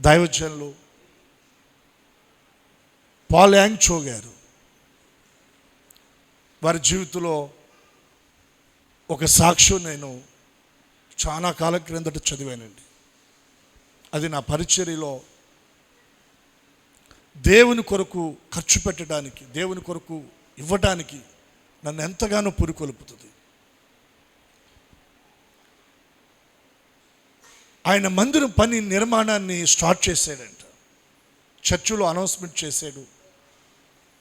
దైవజనులు. పాల్ యాంగ్చో గారు వారి జీవితంలో ఒక సాక్ష్యం నేను చాలా కాలం క్రిందట చదివానండి. అది నా పరిచర్యలో దేవుని కొరకు ఖర్చు పెట్టడానికి దేవుని కొరకు ఇవ్వడానికి నన్ను ఎంతగానో పురికొల్పుతుంది. ఆయన మందిరం పని నిర్మాణాన్ని స్టార్ట్ చేశాడంట. చర్చిలో అనౌన్స్మెంట్ చేశాడు.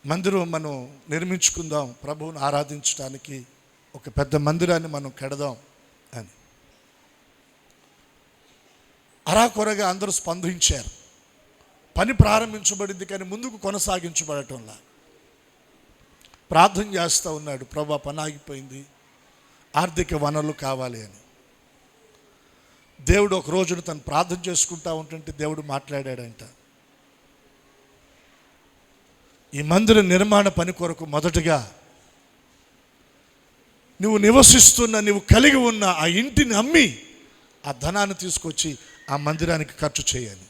మందిరం మనం నిర్మించుకుందాం ప్రభువుని ఆరాధించడానికి ఒక పెద్ద మందిరాన్ని మనం కడదాం అని. అరాకొరగా అందరూ స్పందించారు. పని ప్రారంభించబడింది కానీ ముందుకు కొనసాగించబడటంలా. ప్రార్థన చేస్తూ ఉన్నాడు ప్రభా పని ఆగిపోయింది. ఆర్థిక వనరులు కావాలి అని. దేవుడు ఒక రోజున తను ప్రార్థన చేసుకుంటా ఉంటుంటే దేవుడు మాట్లాడాడంట. ఈ మందిర నిర్మాణ పని కొరకు మొదటగా నువ్వు నివసిస్తున్న నువ్వు కలిగి ఉన్న ఆ ఇంటిని అమ్మి ఆ ధనాన్ని తీసుకొచ్చి ఆ మందిరానికి ఖర్చు చేయాలి.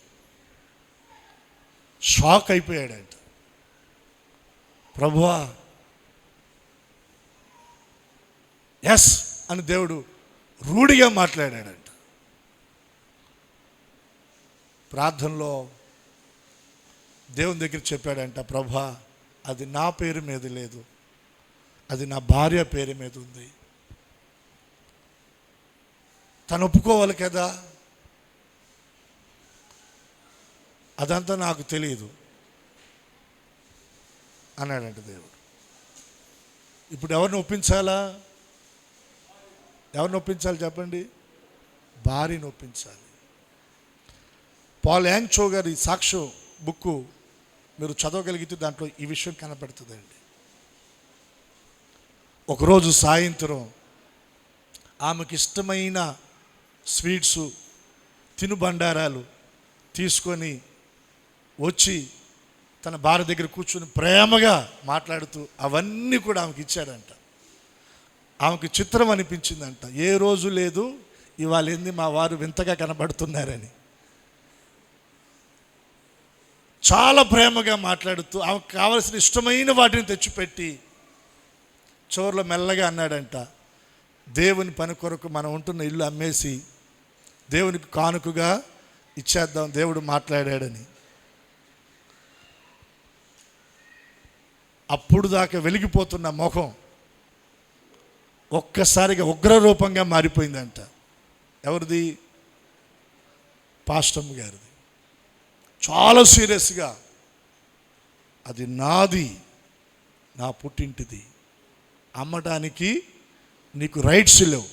షాక్ అయిపోయాడంట. ప్రభువా ఎస్ అని దేవుడు రూఢిగా మాట్లాడాడంట. ప్రార్థనలో దేవుని దగ్గర చెప్పాడంట ప్రభా అది నా పేరు మీద లేదు. అది నా భార్య పేరు మీద ఉంది. తను ఒప్పుకోవాలి కదా? అదంతా నాకు తెలియదు అన్నాడంట దేవుడు. ఇప్పుడు ఎవరిని ఒప్పించాలా? ఎవరిని ఒప్పించాలి చెప్పండి? భార్యని ఒప్పించాలి. పాల్ యాంగ్చో గారి సాక్ష్యం బుక్ మీరు చదవగలిగితే దాంట్లో ఈ విషయం కనపడుతుందండి. ఒకరోజు సాయంత్రం ఆమెకి ఇష్టమైన స్వీట్స్ తినుబండారాలు తీసుకొని వచ్చి తన భార్య దగ్గర కూర్చొని ప్రేమగా మాట్లాడుతూ అవన్నీ కూడా ఆమెకి ఇచ్చాడంట ఆమెకి చిత్రం అనిపించిందంట. ఏ రోజు లేదు ఇవాళ ఏంది మా వారు వింతగా కనబడుతున్నారని. చాలా ప్రేమగా మాట్లాడుతూ ఆమెకు కావలసిన ఇష్టమైన వాటిని తెచ్చిపెట్టి చోర్లో మెల్లగా అన్నాడంట. దేవుని పని కొరకు మనం ఉంటున్న ఇల్లు అమ్మేసి దేవునికి కానుకగా ఇచ్చేద్దాం దేవుడు మాట్లాడాడని. అప్పుడు దాకా వెలిగిపోతున్న ముఖం ఒక్కసారిగా ఉగ్రరూపంగా మారిపోయిందంట. ఎవరిది? పాస్టమ్ గారిది. చాలా సీరియస్గా అది నాది నా పుట్టింటిది. అమ్మడానికి నీకు రైట్స్ లేవు.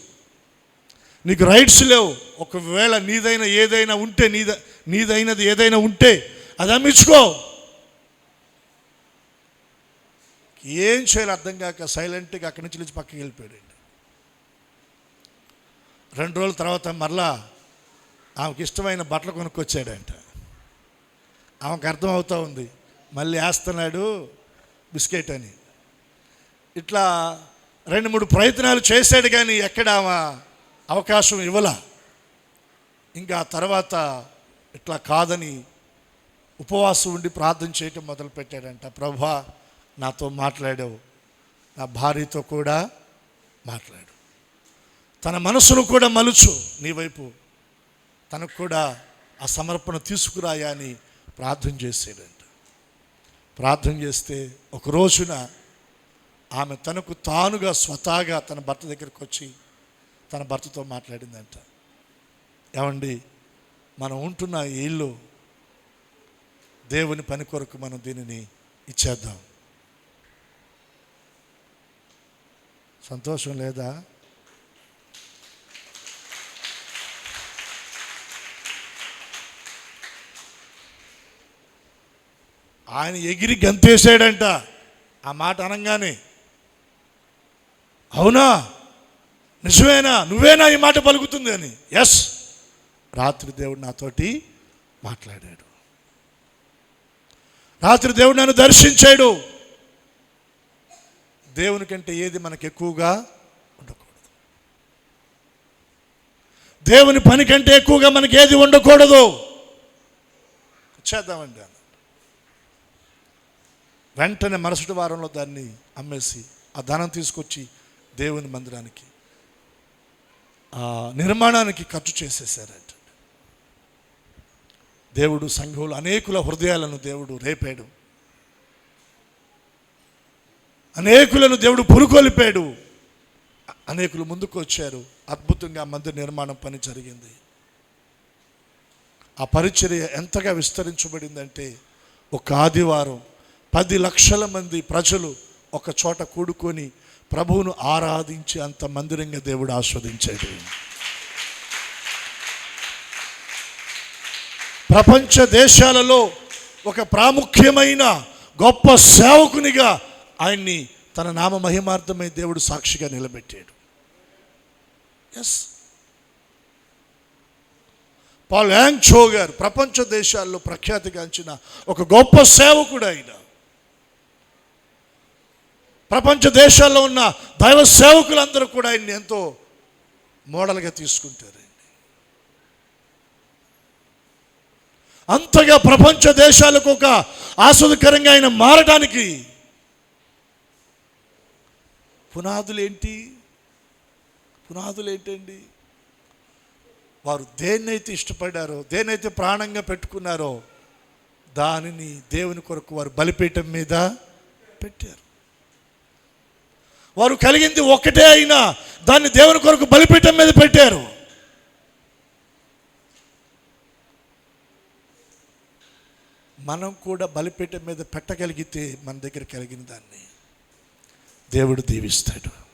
నీకు రైట్స్ లేవు. ఒకవేళ నీదైన ఏదైనా ఉంటే నీద నీదైనది ఏదైనా ఉంటే అది అమ్మించుకో. ఏం చేయాలి అర్థం కాక సైలెంట్గా అక్కడి నుంచి లేచి పక్కకి వెళ్ళిపోయాడండి. రెండు రోజుల తర్వాత మరలా ఆమెకి ఇష్టమైన బట్టలు కొనుక్కొచ్చాడంట. ఆమెకు అర్థం ఉంది. మళ్ళీ వేస్తున్నాడు బిస్కెట్ అని. ఇట్లా రెండు మూడు ప్రయత్నాలు చేశాడు కానీ ఎక్కడ ఆమె అవకాశం ఇవ్వలా. ఇంకా తర్వాత ఇట్లా కాదని ఉపవాసం ఉండి ప్రార్థన చేయటం మొదలుపెట్టాడంట ప్రభా నాతో మాట్లాడావు. నా భార్యతో కూడా మాట్లాడు. తన మనసును కూడా మలుచు నీ వైపు. తనకు కూడా ఆ సమర్పణ తీసుకురాయా అని ప్రార్థన చేసేదంట. ప్రార్థన చేస్తే ఒక రోజున ఆమె తనకు తానుగా స్వతహాగా తన భర్త దగ్గరికి వచ్చి తన భర్తతో మాట్లాడిందంట. ఏమండి మనం ఉంటున్న ఈ ఇల్లు దేవుని పని కొరకు మనం దీనిని ఇచ్చేద్దాం. సంతోషం లేదా? ఆయన ఎగిరి గంతేసాడంట ఆ మాట అనగానే అవునా? నిజమేనా? నువ్వేనా ఈ మాట పలుకుతుంది? అని. ఎస్ రాత్రి దేవుడు నాతోటి మాట్లాడాడు. రాత్రి దేవుడు నన్ను దర్శించాడు. దేవుని కంటే ఏది మనకు ఎక్కువగా ఉండకూడదు. దేవుని పని కంటే ఎక్కువగా మనకి ఏది ఉండకూడదు. చేద్దామండి వెంటనే మరుసటి వారంలో దాన్ని అమ్మేసి ఆ ధనం తీసుకొచ్చి దేవుని మందిరానికి ఆ నిర్మాణానికి ఖర్చు చేసేసారట. దేవుడు సంఘంలో అనేకుల హృదయాలను దేవుడు రేపాడు. అనేకులను దేవుడు పురుకొలిపాడు అనేకులు ముందుకు వచ్చారు. అద్భుతంగా మందిర నిర్మాణం పని జరిగింది. ఆ పరిచర్య ఎంతగా విస్తరించబడిందంటే ఒక ఆదివారం పది లక్షల మంది ప్రజలు ఒక చోట కూడుకొని ప్రభువును ఆరాధించి అంత మందిరంగా దేవుడు ఆస్వాదించాడు. ప్రపంచ దేశాలలో ఒక ప్రాముఖ్యమైన గొప్ప సేవకునిగా ఆయన్ని తన నామ మహిమార్థమై దేవుడు సాక్షిగా నిలబెట్టాడు. ఎస్ పాల్ యాంగ్ చో గారు ప్రపంచ దేశాల్లో ప్రఖ్యాతిగాంచిన ఒక గొప్ప సేవకుడు ఆయన. ప్రపంచ దేశాల్లో ఉన్న దైవ సేవకులందరూ కూడా ఆయన్ని ఎంతో మోడల్గా తీసుకుంటారండి. అంతగా ప్రపంచ దేశాలకు ఒక ఆస్వాదకరంగా ఆయన మారడానికి పునాదులు ఏంటి పునాదులు ఏంటండి వారు దేన్నైతే ఇష్టపడారో దేన్నైతే ప్రాణంగా పెట్టుకున్నారో దానిని దేవుని కొరకు వారు బలిపీఠం మీద పెట్టారు. వారు కలిగింది ఒక్కటే అయినా దాన్ని దేవుని కొరకు బలిపీఠం మీద పెట్టారు. మనం కూడా బలిపీఠం మీద పెట్టగలిగితే మన దగ్గర కలిగిన దాన్ని దేవుడు దీవిస్తాడు.